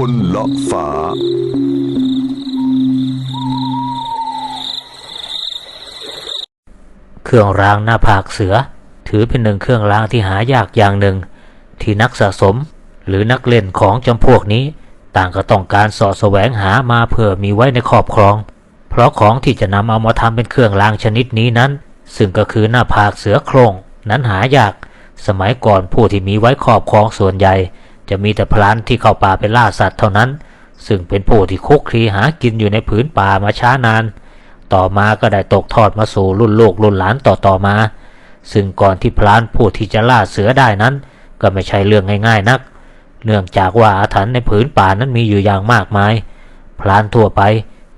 คนละฝาเครื่องรางหน้าผากเสือ ถือเป็นหนึ่งเครื่องรางที่หายากอย่างหนึ่ง ที่นักสะสมหรือนักเล่นของจำพวกนี้ ต่างก็ต้องการสาะแสวงหามาเพื่อมีไว้ในครอบครอง เพราะของที่จะนำเอามาทำเป็นเครื่องรางชนิดนี้นั้น ซึ่งก็คือหน้าผากเสือโครงนั้นหายาก สมัยก่อนผู้ที่มีไว้ครอบครองส่วนใหญ่ จะมีแต่พลานที่เข้าป่าไปล่าสัตว์เท่านั้น ซึ่งเป็นผู้ที่คุกคลีหากินอยู่ในผืนป่ามาช้านาน ต่อมาก็ได้ตกทอดมาสู่รุ่นลูกรุ่นหลานต่อต่อมา ซึ่งก่อนที่พลานผู้ที่จะล่าเสือได้นั้น ก็ไม่ใช่เรื่องง่ายๆนัก เนื่องจากว่าอาถรรพ์ในผืนป่านั้นมีอยู่อย่างมากมาย พลานทั่วไป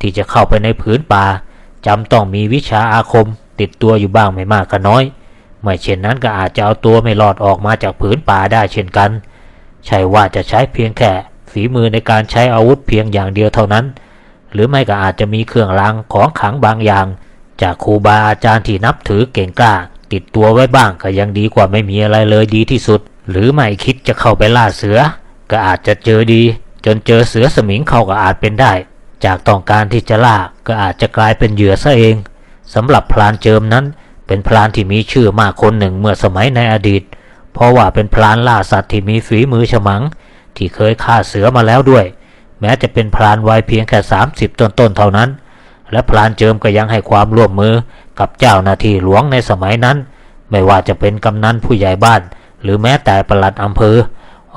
ที่จะเข้าไปในผืนป่าจำต้องมีวิชาอาคมติดตัวอยู่บ้างไม่มากก็น้อย ไม่เช่นนั้นก็อาจจะเอาตัวไม่รอดออกมาจากผืนป่าได้เช่นกัน ใช่ว่าจะใช้เพียงแค่ฝีมือในการใช้อาวุธเพียงอย่างเดียวเท่านั้น หรือไม่ก็อาจจะมีเครื่องรางของขลังบางอย่าง จากครูบาอาจารย์ที่นับถือเก่งกล้า ติดตัวไว้บ้างก็ยังดีกว่าไม่มีอะไรเลยดีที่สุด หรือไม่คิดจะเข้าไปล่าเสือ ก็อาจจะเจอดี จนเจอเสือสมิงเข้าก็อาจเป็นได้ จากต้องการที่จะล่าก็อาจจะกลายเป็นเหยื่อซะเองสำหรับพรานเจิมนั้น เป็นพรานที่มีชื่อมากคนหนึ่งเมื่อสมัยในอดีต เพราะว่าเป็นพรานล่าสัตว์ที่มีฝีมือฉมัง ที่เคยฆ่าเสือมาแล้วด้วย แม้จะเป็นพรานวัยเพียงแค่ 30 ต้นๆเท่านั้น และพรานเจิมก็ยังให้ความร่วมมือกับเจ้าหน้าที่หลวงในสมัยนั้น ไม่ว่าจะเป็นกำนันผู้ใหญ่บ้าน หรือแม้แต่ปลัดอำเภอ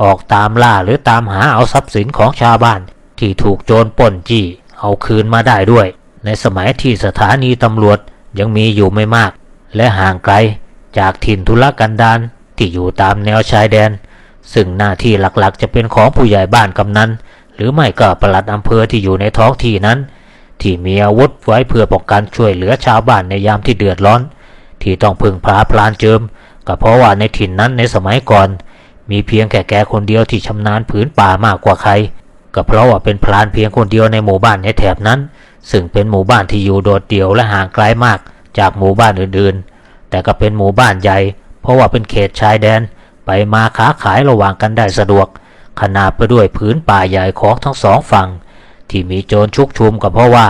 ออกตามล่าหรือตามหาเอาทรัพย์สินของชาวบ้าน ที่ถูกโจรปล้นจี้เอาคืนมาได้ด้วย ในสมัยที่สถานีตำรวจยังมีอยู่ไม่มาก และห่างไกลจากถิ่นทุรกันดาร ที่อยู่ตามแนวชายแดน ซึ่งหน้าที่หลักๆ จะเป็นของผู้ใหญ่บ้านกำนันหรือไม่ก็ปลัดอำเภอที่อยู่ในท้องที่นั้น ที่มีอาวุธไว้เพื่อป้องกันช่วยเหลือชาวบ้านในยามที่เดือดร้อน ที่ต้องพึ่งพาพลานเจิมก็เพราะว่าในถิ่นนั้นในสมัยก่อน มีเพียงแค่แกคนเดียวที่ชำนาญผืนป่ามากกว่าใครก็เพราะว่าเป็นพลานเพียงคนเดียวในหมู่บ้านในแถบนั้น ซึ่งเป็นหมู่บ้านที่อยู่โดดเดี่ยวและห่างไกลมากจากหมู่บ้านอื่นๆ แต่ก็เป็นหมู่บ้านใหญ่ เพราะว่าเป็นเขตชายแดน ไปมาค้าขายระหว่างกันได้สะดวก ขนาบไปด้วยผืนป่าใหญ่ของทั้งสองฝั่ง ที่มีโจรชุกชุมก็เพราะว่า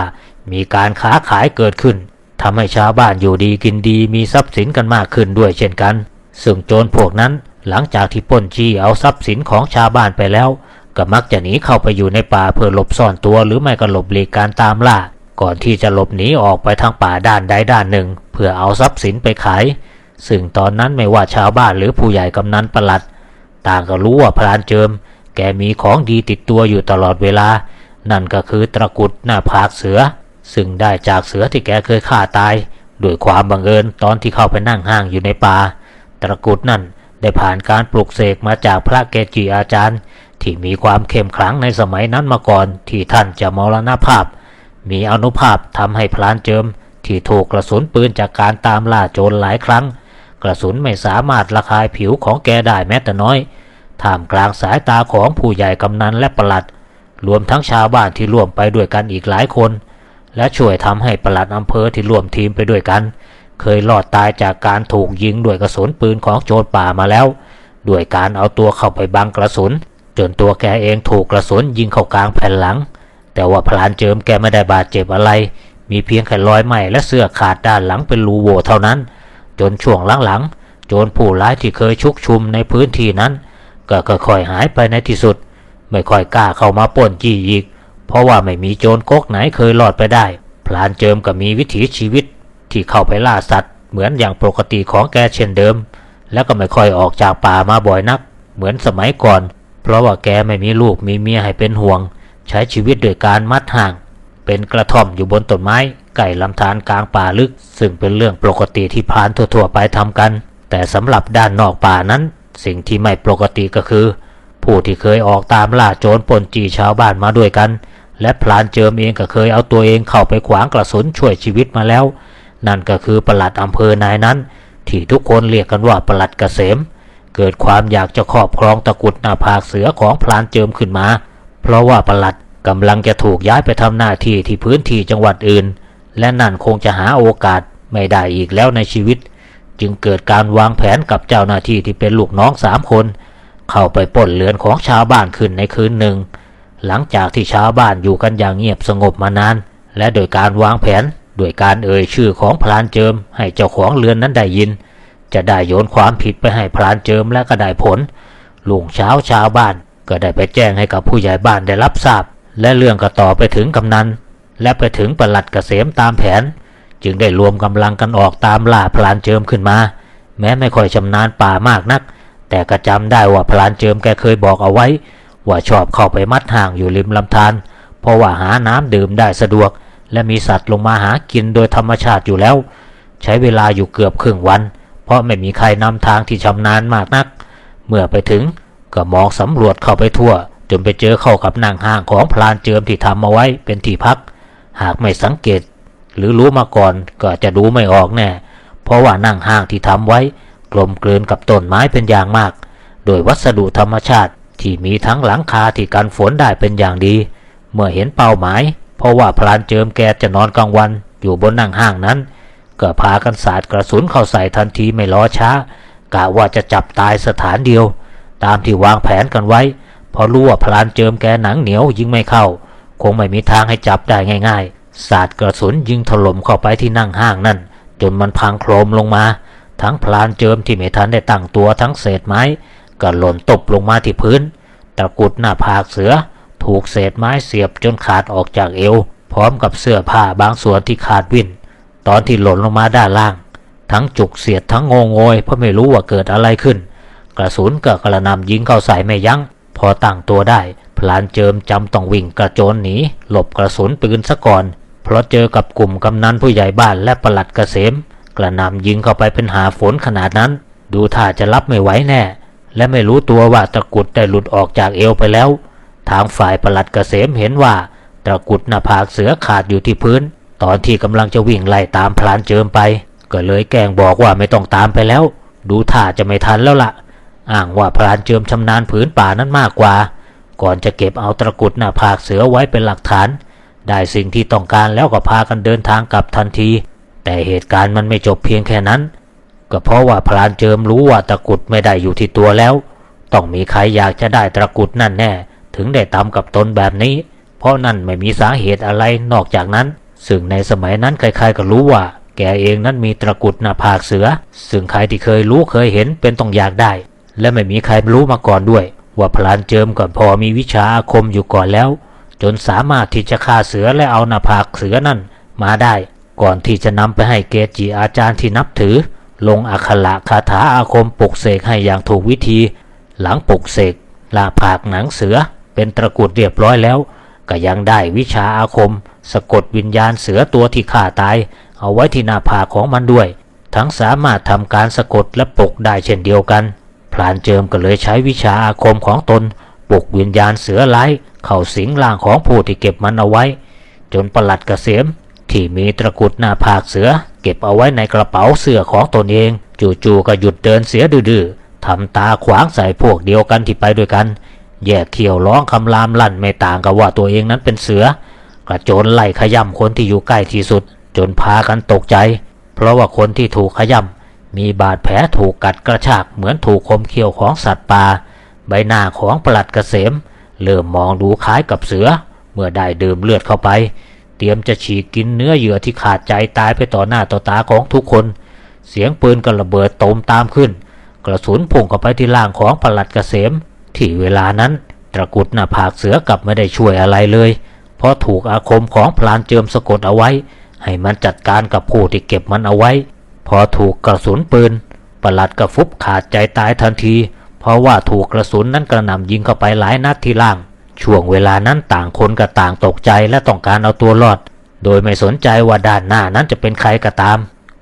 มีการค้าขายเกิดขึ้นทำให้ชาวบ้านอยู่ดีกินดีมีทรัพย์สินกันมากขึ้นด้วยเช่นกัน ซึ่งโจรพวกนั้นหลังจากที่ป้นจี้เอาทรัพย์สินของชาวบ้านไปแล้ว ก็มักจะหนีเข้าไปอยู่ในป่าเพื่อหลบซ่อนตัวหรือไม่ก็หลบหลีกการตามล่า ก่อนที่จะหลบหนีออกไปทางป่าด้านใดด้านหนึ่ง เพื่อเอาทรัพย์สินไปขาย ซึ่งตอนนั้นไม่ว่าชาวบ้านหรือผู้ใหญ่กำนันประหลัด ต่างก็รู้ว่าพรานเจิม แกมีของดีติดตัวอยู่ตลอดเวลา นั่นก็คือตะกุดหน้าผากเสือ ซึ่งได้จากเสือที่แกเคยฆ่าตายด้วยความบังเอิญตอนที่เข้าไปนั่งห้างอยู่ในป่าตะกุดนั่นได้ผ่านการปลุกเสกมาจากพระเกจิอาจารย์ ที่มีความเข้มขลังในสมัยนั้นมาก่อน ที่ท่านจะมรณภาพ มีอนุภาพทำให้พลานเจิม ที่ถูกกระสุนปืนจากการตามล่าโจรหลายครั้ง กระสุนไม่สามารถระคายผิวของแกได้แม้แต่น้อย ท่ามกลางสายตาของผู้ใหญ่กำนันและประหลัด รวมทั้งชาวบ้านที่ร่วมไปด้วยกันอีกหลายคน และช่วยทำให้ประหลัดอำเภอที่ร่วมทีมไปด้วยกัน เคยรอดตายจากการถูกยิงด้วยกระสุนปืนของโจรป่ามาแล้ว ด้วยการเอาตัวเข้าไปบังกระสุน จนตัวแกเองถูกกระสุนยิงเข้ากลางแผ่นหลัง แต่ว่าพลานเจิมแกไม่ได้บาดเจ็บอะไร มีเพียงแค่รอยไหม้และเสื้อขาดด้านหลังเป็นรูโหว่เท่านั้น จนช่วงหลังๆ โจรผู้ร้ายที่เคยชุกชุมในพื้นที่นั้น ก็ค่อยๆหายไปในที่สุด ไม่ค่อยกล้าเข้ามาปล้นจี้อีก เพราะว่าไม่มีโจรก๊กไหนเคยรอดไปได้ พลานเจิมก็มีวิถีชีวิตที่เข้าไปล่าสัตว์เหมือนอย่างปกติของแกเช่นเดิม แล้วก็ไม่ค่อยออกจากป่ามาบ่อยนัก เหมือนสมัยก่อน เพราะว่าแกไม่มีลูกมีเมียให้เป็นห่วง ใช้ชีวิตโดยการมัดห่าง เป็นกระท่อมอยู่บนต้นไม้ไก่ลำธารกลางป่าลึก ซึ่งเป็นเรื่องปกติที่พรานทั่วๆไปทำกัน แต่สำหรับด้านนอกป่านั้น สิ่งที่ไม่ปกติก็คือ ผู้ที่เคยออกตามล่าโจรปนจีชาวบ้านมาด้วยกัน และพลานเจิมเองก็เคยเอาตัวเองเข้าไปขวางกระสุนช่วยชีวิตมาแล้ว นั่นก็คือประหลัดอำเภอนายนั้น ที่ทุกคนเรียกกันว่าประหลัดเกษม เกิดความอยากจะครอบครองตะกุดหน้าผากเสือของพลานเจิมขึ้นมา เพราะว่าประหลัด กำลังจะถูกย้ายไปทำหน้าที่ที่พื้นที่จังหวัดอื่น และนั่นคงจะหาโอกาสไม่ได้อีกแล้วในชีวิต จึงเกิดการวางแผนกับเจ้าหน้าที่ที่เป็นลูกน้องสามคน เข้าไปปล้นเรือนของชาวบ้านขึ้นในคืนหนึ่ง หลังจากที่ชาวบ้านอยู่กันอย่างเงียบสงบมานาน และโดยการวางแผนโดยการเอ่ยชื่อของพลานเจิม ให้เจ้าของเรือนนั้นได้ยิน จะได้โยนความผิดไปให้พลานเจิมและก็ได้ผลลุงเช้าชาวบ้านก็ได้ไปแจ้งให้กับผู้ใหญ่บ้านได้รับทราบ และเรื่องก็ต่อไปถึงกำนันและไปถึงปลัดกเกษมตามแผน จึงได้รวมกำลังกันออกตามล่าพลานเจิมขึ้นมา แม้ไม่ค่อยชำนาญป่ามากนัก แต่ก็จำได้ว่าพลานเจิมแกเคยบอกเอาไว้ ว่าชอบเข้าไปมัดห่างอยู่ริมลำธารเพราะว่าหาน้ำดื่มได้สะดวก และมีสัตว์ลงมาหากินโดยธรรมชาติอยู่แล้ว ใช้เวลาอยู่เกือบครึ่งวัน เพราะไม่มีใครนำทางที่ชำนาญมากนัก เมื่อไปถึงก็มองสำรวจเข้าไปทั่ว จนไปเจอเข้ากับนั่งห้างของพลานเจิมที่ทำเอาไว้เป็นที่พัก หากไม่สังเกต หรือรู้มาก่อนก็จะดูไม่ออกแน่ เพราะว่านั่งห้างที่ทำไว้ กลมกลืนกับต้นไม้เป็นอย่างมาก โดยวัสดุธรรมชาติที่มีทั้งหลังคาที่กันฝนได้เป็นอย่างดี เมื่อเห็นเป้าหมาย เพราะว่าพลานเจิมแกจะนอนกลางวันอยู่บนนั่งห้างนั้นก็พากันสาดกระสุนเข้าใส่ทันทีไม่ล้อช้ากะว่าจะจับตายสถานเดียว ตามที่วางแผนกันไว้ พราะรู้ว่าพลานเจิมแกหนังเหนียวยิงไม่เข้า คงไม่มีทางให้จับได้ง่ายๆสาดกระสุนยิงถล่มเข้าไปที่นั่งห้างนั่น จนมันพังโครมลงมา ทั้งพลานเจิมที่ไม่ทันได้ตั้งตัวทั้งเศษไม้ก็หล่นตกลงมาที่พื้น ตะกุดหน้าผากเสือ ถูกเศษไม้เสียบจนขาดออกจากเอว พร้อมกับเสื้อผ้าบางส่วนที่ขาดวิ่น ตอนที่หล่นลงมาด้านล่าง ทั้งจุกเสียดทั้งงงโงยเพราะไม่รู้ว่าเกิดอะไรขึ้น กระสุนก็กระนำยิงเข้าใส่ไม่ยัง้ง พอตั้งตัวได้ พลานเจิมจำต้องวิ่งกระโจนหนีหลบกระสุนปืนซะก่อน เพราะเจอกับกลุ่มกำนันผู้ใหญ่บ้านและปลัดเกษม กระหนำยิงเข้าไปเป็นหาฝนขนาดนั้น ดูท่าจะรับไม่ไหวแน่ และไม่รู้ตัวว่าตะกุดได้หลุดออกจากเอวไปแล้ว ทางฝ่ายปลัดเกษมเห็นว่าตะกุดหน้าผากเสือขาดอยู่ที่พื้น ตอนที่กำลังจะวิ่งไล่ตามพลานเจิมไป ก็เลยแกล้งบอกว่าไม่ต้องตามไปแล้ว ดูท่าจะไม่ทันแล้วล่ะ อ้างว่าพรานเจิมชำนาญผืนป่านั้นมากกว่า ก่อนจะเก็บเอาตะกุดหน้าผากเสือไว้เป็นหลักฐาน ได้สิ่งที่ต้องการแล้วก็พากันเดินทางกลับทันที แต่เหตุการณ์มันไม่จบเพียงแค่นั้น ก็เพราะว่าพรานเจิมรู้ว่าตะกุดไม่ได้อยู่ที่ตัวแล้ว ต้องมีใครอยากจะได้ตะกุดนั่นแน่ ถึงได้ทำกับตนแบบนี้ เพราะนั่นไม่มีสาเหตุอะไรนอกจากนั้น ซึ่งในสมัยนั้นใครๆก็รู้ว่าแกเองนั้นมีตะกุดหน้าผากเสือ ซึ่งใครที่เคยรู้เคยเห็นเป็นต้องอยากได้ และไม่มีใครรู้มาก่อนด้วย ว่าพลานเจิมก่อนพอมีวิชาอาคมอยู่ก่อนแล้ว จนสามารถที่จะฆ่าเสือและเอาหน้าผากเสือนั่นมาได้ ก่อนที่จะนำไปให้เกจิอาจารย์ที่นับถือ ลงอักขระคาถาอาคมปลุกเสกให้อย่างถูกวิธี หลังปลุกเสกลาผากหนังเสือ เป็นตะกรุดเรียบร้อยแล้ว ก็ยังได้วิชาอาคม สะกดวิญญาณเสือตัวที่ฆ่าตาย เอาไว้ที่หน้าผากของมันด้วย ทั้งสามารถทำการสะกดและปลุกได้เช่นเดียวกัน พลานเจิมก็เลยใช้วิชาอาคมของตนปลุกวิญญาณเสือร้ายเข้าสิงร่างของผู้ที่เก็บมันเอาไว้ จนประหลัดกเกษมที่มีตะกุดหน้าผากเสือ เก็บเอาไว้ในกระเป๋าเสื้อของตนเอง จู่ๆก็หยุดเดินเสียดื้อๆทำตาขวางใส่พวกเดียวกันที่ไปด้วยกัน แยกเขียวร้องคำรามลั่นไม่ต่างกับว่าตัวเองนั้นเป็นเสือ กระโจนไล่ขย่ำคนที่อยู่ใกล้ที่สุด จนพากันตกใจ เพราะว่าคนที่ถูกขย่ำ มีบาดแผลถูกกัดกระชากเหมือนถูกคมเขี้ยวของสัตว์ป่า ใบหน้าของปลัดเกษมเริ่มมองดูคล้ายกับเสือ เมื่อได้ดื่มเลือดเข้าไป เตรียมจะฉีกกินเนื้อเหยื่อที่ขาดใจตายไปต่อหน้าต่อตาของทุกคน เสียงปืนก็ระเบิดตมตามขึ้น กระสุนพุ่งเข้าไปที่ร่างของปลัดเกษม ที่เวลานั้นตะกุดหน้าผากเสือกลับไม่ได้ช่วยอะไรเลย เพราะถูกอาคมของพลานเจิมสะกดเอาไว้ ให้มันจัดการกับผู้ที่เก็บมันเอาไว้ พอถูกกระสุนปืนประหลัดกระฟุบขาดใจตายทันที เพราะว่าถูกกระสุนนั้นกระหน่ำยิงเข้าไปหลายนัดที่ล่าง ช่วงเวลานั้นต่างคนก็ต่างตกใจและต้องการเอาตัวรอด โดยไม่สนใจว่าด้านหน้านั้นจะเป็นใครก็ตาม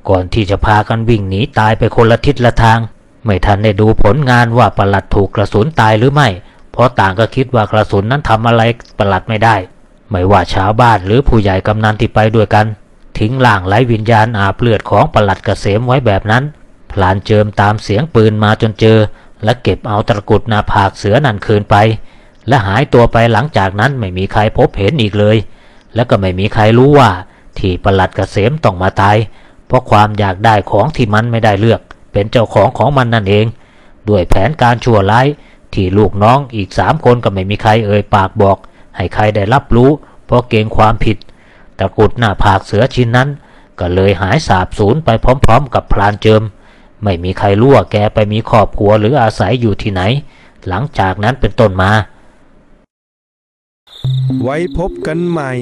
ก่อนที่จะพากันวิ่งหนีตายไปคนละทิศละทาง ไม่ทันได้ดูผลงานว่าประหลัดถูกกระสุนตายหรือไม่ เพราะต่างก็คิดว่ากระสุนนั้นทำอะไรประหลัดไม่ได้ ไม่ว่าชาวบ้านหรือผู้ใหญ่กำนันที่ไปด้วยกัน ทิ้งล่างไร้วิญญาณอาบเลือดของปลัดเกษมไว้แบบนั้น พลานเจิมตามเสียงปืนมาจนเจอ และเก็บเอาตะกุดนาผากเสือนั่นคืนไป และหายตัวไปหลังจากนั้นไม่มีใครพบเห็นอีกเลย และก็ไม่มีใครรู้ว่า ที่ปลัดเกษมต้องมาตาย เพราะความอยากได้ของที่มันไม่ได้เลือก เป็นเจ้าของของมันนั่นเอง ด้วยแผนการชั่วร้ายที่ลูกน้องอีกสามคนก็ไม่มีใครเอ่ยปากบอก ให้ใครได้รับรู้ เพราะเกรงความผิด ตะกุดหน้าผากเสือชิ้นนั้น ก็เลยหายสาบสูญไปพร้อมๆ กับพลานเจิม ไม่มีใครรู้ว่าแกไปมีครอบครัวหรืออาศัยอยู่ที่ไหน หลังจากนั้นเป็นต้นมา ไว้พบกันใหม่